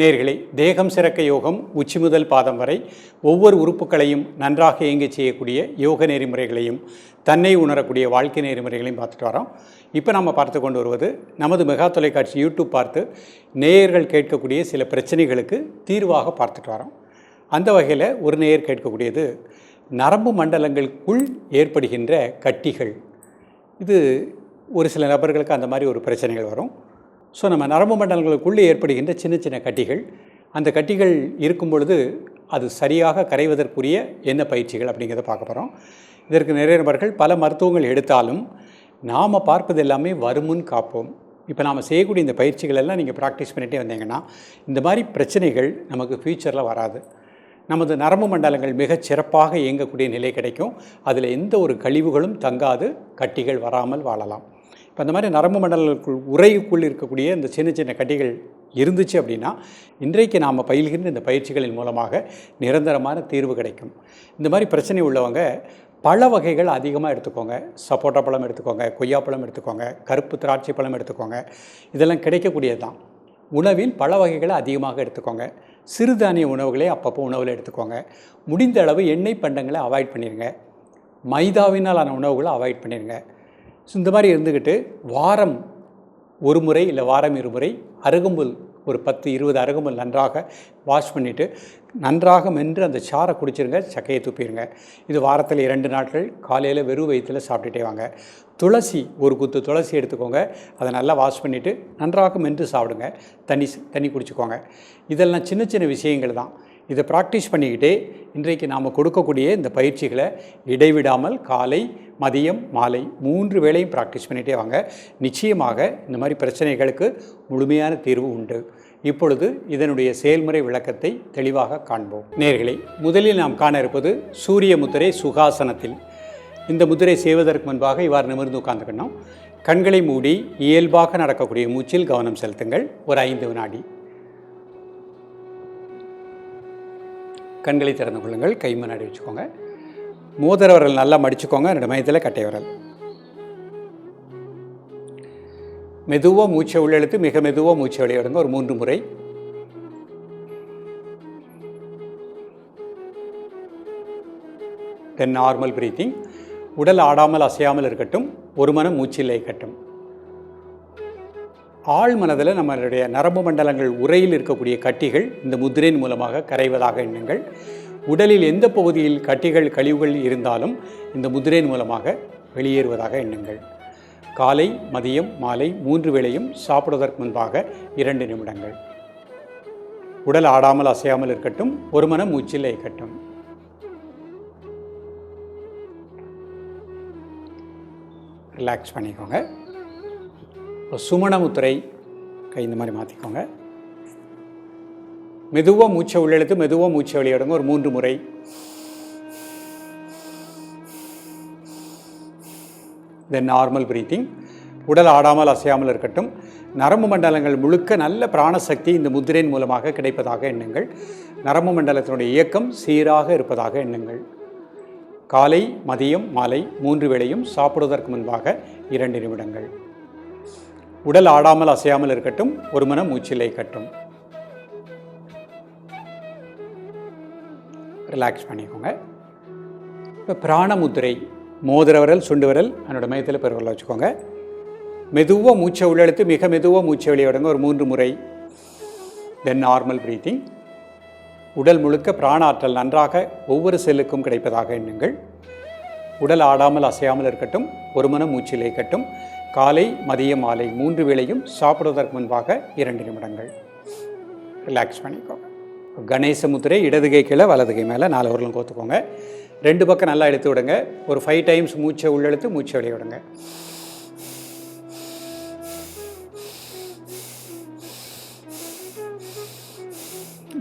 நேர்களை தேகம் சிறக்க யோகம் உச்சி முதல் பாதம் வரை ஒவ்வொரு உறுப்புகளையும் நன்றாக இயங்கச் செய்யக்கூடிய யோக நெறிமுறைகளையும் தன்னை உணரக்கூடிய வாழ்க்கை நெறிமுறைகளையும் பார்த்துட்டு வரோம். இப்போ நம்ம பார்த்து கொண்டு வருவது நமது மெகா தொலைக்காட்சி யூடியூப் பார்த்து நேயர்கள் கேட்கக்கூடிய சில பிரச்சனைகளுக்கு தீர்வாக பார்த்துட்டு வரோம். அந்த வகையில் ஒரு நேயர் கேட்கக்கூடியது நரம்பு மண்டலங்களுக்குள் ஏற்படுகின்ற கட்டிகள். இது ஒரு சில நபர்களுக்கு அந்த மாதிரி ஒரு பிரச்சனைகள் வரும். ஸோ நம்ம நரம்பு மண்டலங்களுக்குள்ளே ஏற்படுகின்ற சின்ன சின்ன கட்டிகள். அந்த கட்டிகள் இருக்கும் பொழுது அது சரியாக கரைவதற்குரிய என்ன பயிற்சிகள் அப்படிங்கிறத பார்க்க போகிறோம் இதற்கு நிறைய நபர்கள் பல மருத்துவங்கள் எடுத்தாலும் நாம் பார்ப்பது எல்லாமே வருமுன் காப்போம். இப்போ நாம் செய்யக்கூடிய இந்த பயிற்சிகள் எல்லாம் நீங்கள் ப்ராக்டிஸ் பண்ணிகிட்டே வந்தீங்கன்னா இந்த மாதிரி பிரச்சனைகள் நமக்கு ஃப்யூச்சரில் வராது. நமது நரம்பு மண்டலங்கள் மிகச் சிறப்பாக இயங்கக்கூடிய நிலை கிடைக்கும். அதில் எந்த ஒரு கழிவுகளும் தங்காது கட்டிகள் வராமல் வாழலாம். இப்போ அந்த மாதிரி நரம்பு மண்டலங்களுக்குள் உரைக்குள் இருக்கக்கூடிய இந்த சின்ன சின்ன கட்டிகள் இருந்துச்சு அப்படின்னா இன்றைக்கு நாம் பயில்கின்ற இந்த பயிற்சிகளின் மூலமாக நிரந்தரமான தீர்வு கிடைக்கும். இந்த மாதிரி பிரச்சனை உள்ளவங்க பழ வகைகள் அதிகமாக எடுத்துக்கோங்க. சப்போட்டா பழம் எடுத்துக்கோங்க கொய்யாப்பழம் எடுத்துக்கோங்க கருப்பு திராட்சை பழம் எடுத்துக்கோங்க. இதெல்லாம் கிடைக்கக்கூடியது தான். உணவில் பழ வகைகளை அதிகமாக எடுத்துக்கோங்க. சிறுதானிய உணவுகளை அப்பப்போ உணவில் எடுத்துக்கோங்க. முடிந்த அளவு எண்ணெய் பண்டங்களை அவாய்ட் பண்ணிடுங்க மைதாவினாலான உணவுகளை அவாய்ட் பண்ணிடுங்க ஸோ இந்த மாதிரி இருந்துக்கிட்டு வாரம் ஒரு முறை இல்லை வாரம் இருமுறை அருகம்புல் ஒரு பத்து இருபது அருகம்புல் நன்றாக வாஷ் பண்ணிவிட்டு நன்றாக மென்று அந்த சாரை குடிச்சிருங்க சக்கையை துப்பிடுங்க. இது வாரத்தில் இரண்டு நாட்கள் காலையில் வெறும் வயிற்றில் சாப்பிட்டுட்டே வாங்க. துளசி ஒரு குத்து துளசி எடுத்துக்கோங்க. அதை நல்லா வாஷ் பண்ணிவிட்டு நன்றாக மென்று சாப்பிடுங்க. தண்ணி தண்ணி குடிச்சுக்கோங்க. இதெல்லாம் சின்ன சின்ன விஷயங்கள் தான். இதை ப்ராக்டிஸ் பண்ணிக்கிட்டே இன்றைக்கு நாம் கொடுக்கக்கூடிய இந்த பயிற்சிகளை இடைவிடாமல் காலை மதியம் மாலை மூன்று வேளையும் ப்ராக்டிஸ் பண்ணிகிட்டே வாங்க. நிச்சயமாக இந்த மாதிரி பிரச்சனைகளுக்கு முழுமையான தீர்வு உண்டு. இப்பொழுது இதனுடைய செயல்முறை விளக்கத்தை தெளிவாக காண்போம். நேர்களை முதலில் நாம் காண இருப்பது சூரிய முத்திரை சுகாசனத்தில். இந்த முத்திரை செய்வதற்கு முன்பாக இவ்வாறு நிமிர்ந்து உட்கார்ந்துக்கணும். கண்களை மூடி இயல்பாக நடக்கக்கூடிய மூச்சில் கவனம் செலுத்துங்கள். ஒரு ஐந்து வினாடி. கண்களை திறந்து கொள்ளுங்கள் கை முன்னாடி வச்சுக்கோங்க. மோதிர விரல் நல்லா மடிச்சுக்கோங்க ரெண்டு மையத்தில் கட்டை விரல். மெதுவாக மூச்சை உள்ளெழுத்து மிக மெதுவாக மூச்சை வெளியிடுங்க ஒரு மூன்று முறை. தென் நார்மல் பிரீத்திங் உடல் ஆடாமல் அசையாமல் இருக்கட்டும் ஒரு மனம் மூச்சில்லை இருக்கட்டும் ஆழ் மனதில் நம்மளுடைய நரம்பு மண்டலங்கள் உரையில் இருக்கக்கூடிய கட்டிகள் இந்த முதிரையின் மூலமாக கரைவதாக எண்ணுங்கள். உடலில் எந்த பகுதியில் கட்டிகள் கழிவுகள் இருந்தாலும் இந்த முதிரையின் மூலமாக வெளியேறுவதாக எண்ணுங்கள். காலை மதியம் மாலை மூன்று வேளையும் சாப்பிடுவதற்கு முன்பாக இரண்டு நிமிடங்கள். உடல் ஆடாமல் அசையாமல் இருக்கட்டும் ஒரு மனம் மூச்சில் இருக்கட்டும் ரிலாக்ஸ் பண்ணிக்கோங்க. இப்போ கை இந்த மாதிரி மாற்றிக்கோங்க. மெதுவாக மூச்சை உள்ளெழுத்து மெதுவாக மூச்சை வெளியிடுங்க ஒரு மூன்று முறை. தென் நார்மல் பிரீத்திங் உடல் ஆடாமல் அசையாமல் இருக்கட்டும். நரம்பு மண்டலங்கள் முழுக்க நல்ல பிராணசக்தி இந்த முத்திரையின் மூலமாக கிடைப்பதாக எண்ணுங்கள். நரம்பு மண்டலத்தினுடைய இயக்கம் சீராக இருப்பதாக எண்ணுங்கள். காலை மதியம் மாலை மூன்று வேளையும் சாப்பிடுவதற்கு முன்பாக இரண்டு நிமிடங்கள். உடல் ஆடாமல் அசையாமல் இருக்கட்டும் ஒரு மன மூச்சிலை கட்டும் ரிலாக்ஸ் பண்ணிக்கோங்க. இப்போ பிராணமுத்திரை மோதிர விரல் சுண்டு விரல் என்னோடய மையத்தில் பெருவரில் வச்சுக்கோங்க. மெதுவாக மூச்சை உள்ளெடுத்து மிக மெதுவாக மூச்சை வெளியிடுங்க ஒரு மூன்று முறை. தென் நார்மல் ப்ரீத்திங் உடல் முழுக்க பிராண ஆற்றல் நன்றாக ஒவ்வொரு செல்லுக்கும் கிடைப்பதாக எண்ணுங்கள். உடல் ஆடாமல் அசையாமல் இருக்கட்டும் ஒரு மனம் மூச்சிலை கட்டும் காலை மதியம் மாலை மூன்று வேளையும் சாப்பிடுவதற்கு முன்பாக இரண்டு நிமிடங்கள். ரிலாக்ஸ் பண்ணிக்கோங்க. கணேச முத்திரை கீழே வலதுகை மேலே நாலு உரலும் கோத்துக்கோங்க. ரெண்டு பக்கம் நல்லா இழுத்து விடுங்க. ஒரு ஃபைவ் டைம்ஸ் மூச்சை உள்ளெழுத்து மூச்சை வெளியே விடுங்க.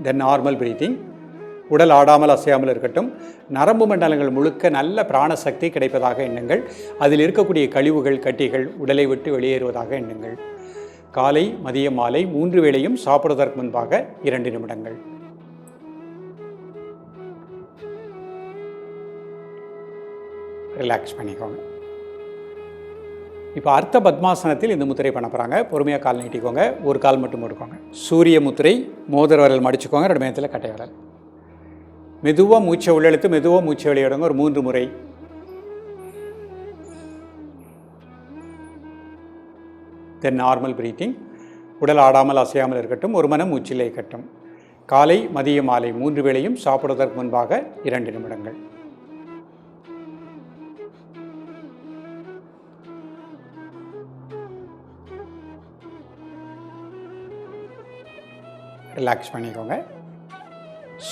தென் நார்மல் பிரீத்திங் உடல் ஆடாமல் அசையாமல் இருக்கட்டும். நரம்பு மண்டலங்கள் முழுக்க நல்ல பிராணசக்தி கிடைப்பதாக எண்ணுங்கள். அதில் இருக்கக்கூடிய கழிவுகள் கட்டிகள் உடலை விட்டு வெளியேறுவதாக எண்ணுங்கள். காலை மதியம் மாலை மூன்று வேளையும் சாப்பிடுவதற்கு முன்பாக இரண்டு நிமிடங்கள். ரிலாக்ஸ் பண்ணிக்கோங்க. இப்போ அர்த்த பத்மாசனத்தில் இந்த முத்திரை பண்ண போகிறாங்க பொறுமையாக கால் நீட்டிக்கோங்க. ஒரு கால் மட்டும் போட்டுக்கோங்க சூரிய முத்திரை மோதிர விரல் மடிச்சுக்கோங்க. ரெண்டு மேயத்தில் கட்டை விரல். மெதுவாக மூச்சை உள்ளெழுத்து மெதுவாக மூச்சை வெளியிடுங்க. ஒரு மூன்று முறை. தென் நார்மல் பிரீத்திங் உடல் ஆடாமல் அசையாமல் இருக்கட்டும். ஒரு மனம் மூச்சிலே கட்டும் காலை மதிய மாலை மூன்று வேளையும் சாப்பிடுவதற்கு முன்பாக இரண்டு நிமிடங்கள். ரிலாக்ஸ் பண்ணிக்கோங்க.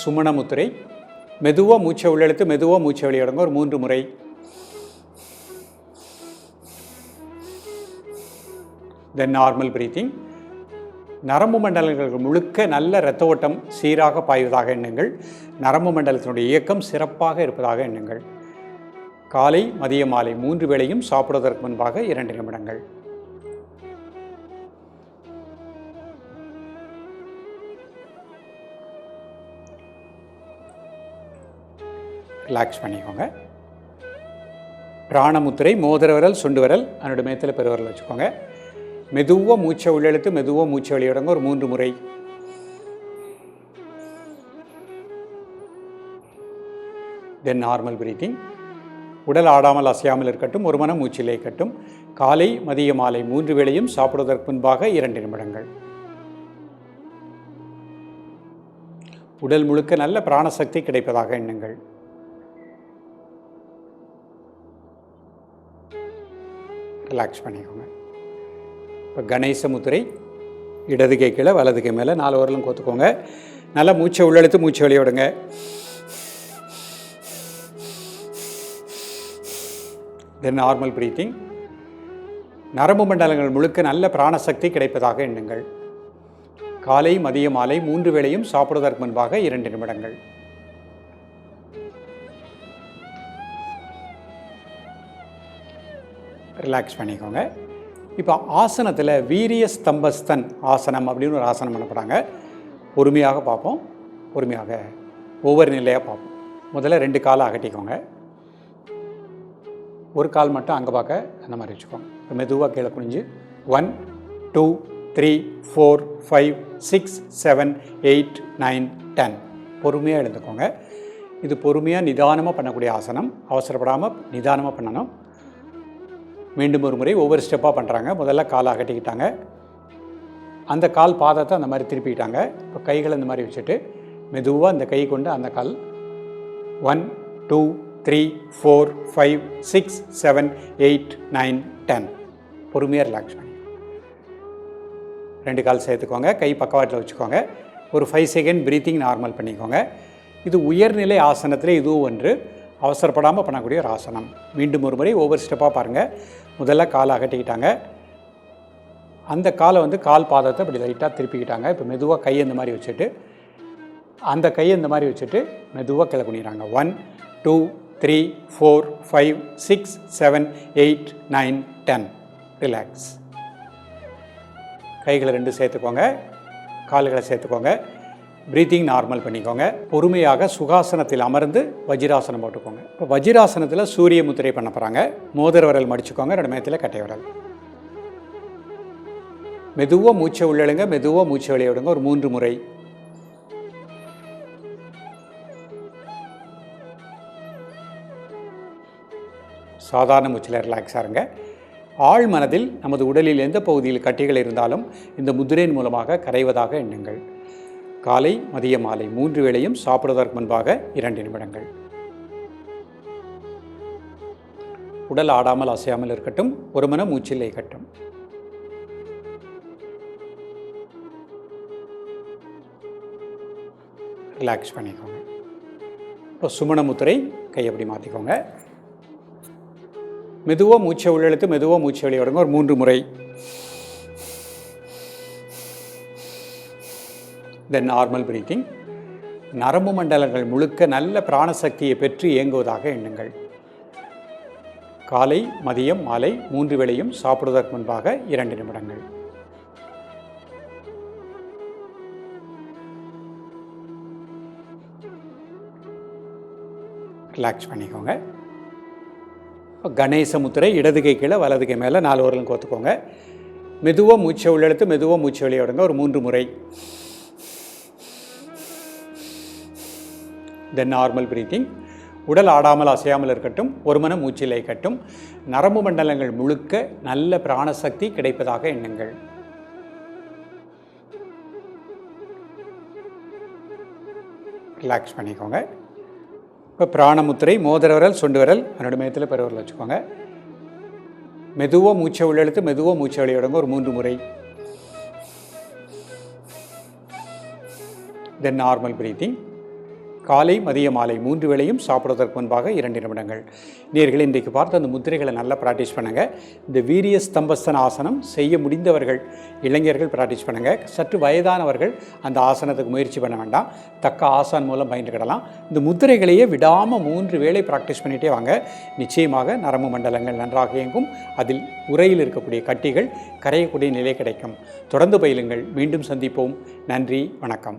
சுமண முத்திரை. மெதுவாக மூச்சை உள்ளெழுத்து மெதுவாக மூச்சை வெளியிடுங்க. ஒரு மூன்று முறை. தென் நார்மல் பிரீத்திங் நரம்பு மண்டலங்கள் முழுக்க நல்ல இரத்த ஓட்டம் சீராக பாய்வதாக எண்ணுங்கள். நரம்பு மண்டலத்தினுடைய இயக்கம் சிறப்பாக இருப்பதாக எண்ணுங்கள். காலை மதிய மாலை மூன்று வேளையும் சாப்பிடுவதற்கு முன்பாக இரண்டு நிமிடங்கள். ரிலாக்ஸ் பண்ணிக்கோங்க. பிராணமுத்திரை மோதிர விரல் சுண்டு விரல் அதனுடைய மேத்தில் பெருவரல் வச்சுக்கோங்க. மெதுவாக மூச்சை உள்ளெழுத்து மெதுவாக மூச்சை வெளியிடுங்க. ஒரு மூன்று முறை. தென் நார்மல் பிரீத்திங் உடல் ஆடாமல் அசையாமல் இருக்கட்டும் ஒரு மனம் மூச்சிலே கட்டும் காலை மதிய மாலை மூன்று வேளையும் சாப்பிடுவதற்கு முன்பாக இரண்டு நிமிடங்கள். உடல் முழுக்க நல்ல பிராணசக்தி கிடைப்பதாக எண்ணுங்கள். ரிலாக்ஸ் பண்ணிக்கோங்க. இப்போ கணேச முத்திரை இடது கை கீழே வலது கை மேலே நாலு வரலும் கோத்துக்கோங்க. நல்லா மூச்சை உள்ளெழுத்து மூச்சை வெளியே விடுங்க தென் நார்மல் ப்ரீத்திங் நரம்பு மண்டலங்கள் முழுக்க நல்ல பிராணசக்தி கிடைப்பதாக எண்ணுங்கள். காலை மதிய மாலை மூன்று வேளையும் சாப்பிடுவதற்கு முன்பாக இரண்டு நிமிடங்கள். ரிலாக்ஸ் பண்ணிக்கோங்க. இப்போ ஆசனத்தில் வீரிய ஸ்தம்பஸ்தன் ஆசனம் அப்படின்னு ஒரு ஆசனம் பண்ணப்படுறாங்க பொறுமையாக பார்ப்போம். பொறுமையாக ஒவ்வொரு நிலையாக பார்ப்போம். முதல்ல ரெண்டு காலை அகட்டிக்கோங்க. ஒரு கால் மட்டும் அங்கே பார்க்க அந்த மாதிரி வச்சுக்கோங்க. இப்போ மெதுவாக கீழே குனிஞ்சு. One two three four five six seven eight nine ten பொறுமையாக எழுந்துக்கோங்க. இது பொறுமையாக நிதானமாக பண்ணக்கூடிய ஆசனம். அவசரப்படாமல் நிதானமாக பண்ணணும். மீண்டும் ஒரு முறை ஒவ்வொரு ஸ்டெப்பாக பண்ணுறாங்க முதல்ல காலாக அகட்டிக்கிட்டாங்க. அந்த கால் பாதத்தை அந்த மாதிரி திருப்பிக்கிட்டாங்க. இப்போ கைகளை இந்த மாதிரி வச்சுட்டு மெதுவாக அந்த கை கொண்டு அந்த கால் one two three four five six seven eight nine ten. பொறுமையாக ரிலாக்ஸ் பண்ணி. ரெண்டு கால் சேர்த்துக்கோங்க. கை பக்கவாட்டில் வச்சுக்கோங்க. ஒரு ஃபைவ் செகண்ட் ப்ரீத்திங் நார்மல் பண்ணிக்கோங்க. இது உயர்நிலை ஆசனத்தில் இதுவும் ஒன்று. அவசரப்படாமல் பண்ணக்கூடிய ஒரு ஆசனம். மீண்டும் ஒரு முறை ஒவ்வொரு ஸ்டெப்பாக பாருங்கள் முதல்ல காலை அகட்டிக்கிட்டாங்க. அந்த காலை வந்து கால் பாதத்தை இப்படி லைட்டாக திருப்பிக்கிட்டாங்க. இப்போ மெதுவாக கை இந்த மாதிரி வச்சுட்டு அந்த கையை இந்த மாதிரி வச்சுட்டு மெதுவாக கிளை குனிறாங்க one two three four five six seven eight nine ten relax கைகளை ரெண்டு சேர்த்துக்கோங்க. கால்களை சேர்த்துக்கோங்க. ப்ரீத்திங் நார்மல் பண்ணிக்கோங்க. பொறுமையாக சுகாசனத்தில் அமர்ந்து வஜிராசனம் போட்டுக்கோங்க. இப்போ வஜிராசனத்தில் சூரிய முத்திரை பண்ண போகிறாங்க மோதிர விரல் மடிச்சுக்கோங்க. ரெண்டு மேத்தில் கட்டை விரல். மெதுவாக மூச்சை உள்ளழுங்க. மெதுவாக மூச்சை வெளியே விடுங்க. ஒரு மூன்று முறை. சாதாரண மூச்சில் ரிலாக்ஸாக இருங்க. ஆழ் மனதில் நமது உடலில் எந்த பகுதியில் கட்டிகள் இருந்தாலும் இந்த முதிரையின் மூலமாக கரைவதாக எண்ணுங்கள். காலை மதிய மாலை மூன்று வேளையும் சாப்பிடுவதற்கு முன்பாக இரண்டு நிமிடங்கள். உடல் ஆடாமல் அசையாமல் இருக்கட்டும் ஒரு மன மூச்சில் கட்டும் ரிலாக்ஸ் பண்ணிக்கோங்க. இப்போ சுமண முத்திரை கை அப்படி மாற்றிக்கோங்க மெதுவாக மூச்சை உள்ளெழுத்து மெதுவாக மூச்சை வெளியே ஒரு மூன்று முறை. தென் நார்மல் பிரீத்திங் நரம்பு மண்டலங்கள் முழுக்க நல்ல பிராணசக்தியை பெற்று இயங்குவதாக எண்ணுங்கள். காலை மதியம் மாலை மூன்று வேளையும் சாப்பிடுவதற்கு முன்பாக இரண்டு நிமிடங்கள். ரிலாக்ஸ் பண்ணிக்கோங்க. கணேச முத்திரை இடது கை கீழே வலது கை மேலே நாலு வரலும் கோத்துக்கோங்க. மெதுவாக மூச்சை உள்ளெடுத்து மெதுவாக மூச்சை வெளியே விடுங்க. ஒரு மூன்று முறை. தென் நார்மல் பிரீத்திங் உடல் ஆடாமல் அசையாமல் இருக்கட்டும் ஒரு மன மூச்சிலை கட்டும் நரம்பு மண்டலங்கள் முழுக்க நல்ல பிராணசக்தி கிடைப்பதாக எண்ணுங்கள். ரிலாக்ஸ் பண்ணிக்கோங்க. இப்போ பிராணமுத்திரை மோதிர விரல் சுண்டு விரல் என்னோட மையத்தில் பெருவரல் வச்சுக்கோங்க. மெதுவாக மூச்சை உள்ளெழுத்து மெதுவாக மூச்சை வெளியே ஒரு மூன்று முறை. தென் நார்மல் பிரீத்திங் காலை மதிய மாலை மூன்று வேளையும் சாப்பிடுவதற்கு முன்பாக இரண்டு நிமிடங்கள். நேர்கள் இன்றைக்கு பார்த்து அந்த முத்திரைகளை நல்லா ப்ராக்டிஸ் பண்ணுங்கள் இந்த வீரிய ஸ்தம்பஸ்தன ஆசனம் செய்ய முடிந்தவர்கள் இளைஞர்கள் ப்ராக்டிஸ் பண்ணுங்கள் சற்று வயதானவர்கள் அந்த ஆசனத்துக்கு முயற்சி பண்ண வேண்டாம். தக்க ஆசான் மூலம் பயின்றுக்கிடலாம் இந்த முத்திரைகளையே விடாமல் மூன்று வேளை ப்ராக்டிஸ் பண்ணிகிட்டே வாங்க. நிச்சயமாக நரம்பு மண்டலங்கள் நன்றாக இயங்கும். அதில் உரையில் இருக்கக்கூடிய கட்டிகள் கரையக்கூடிய நிலை கிடைக்கும். தொடர்ந்து பயிலுங்கள். மீண்டும் சந்திப்போம். நன்றி வணக்கம்.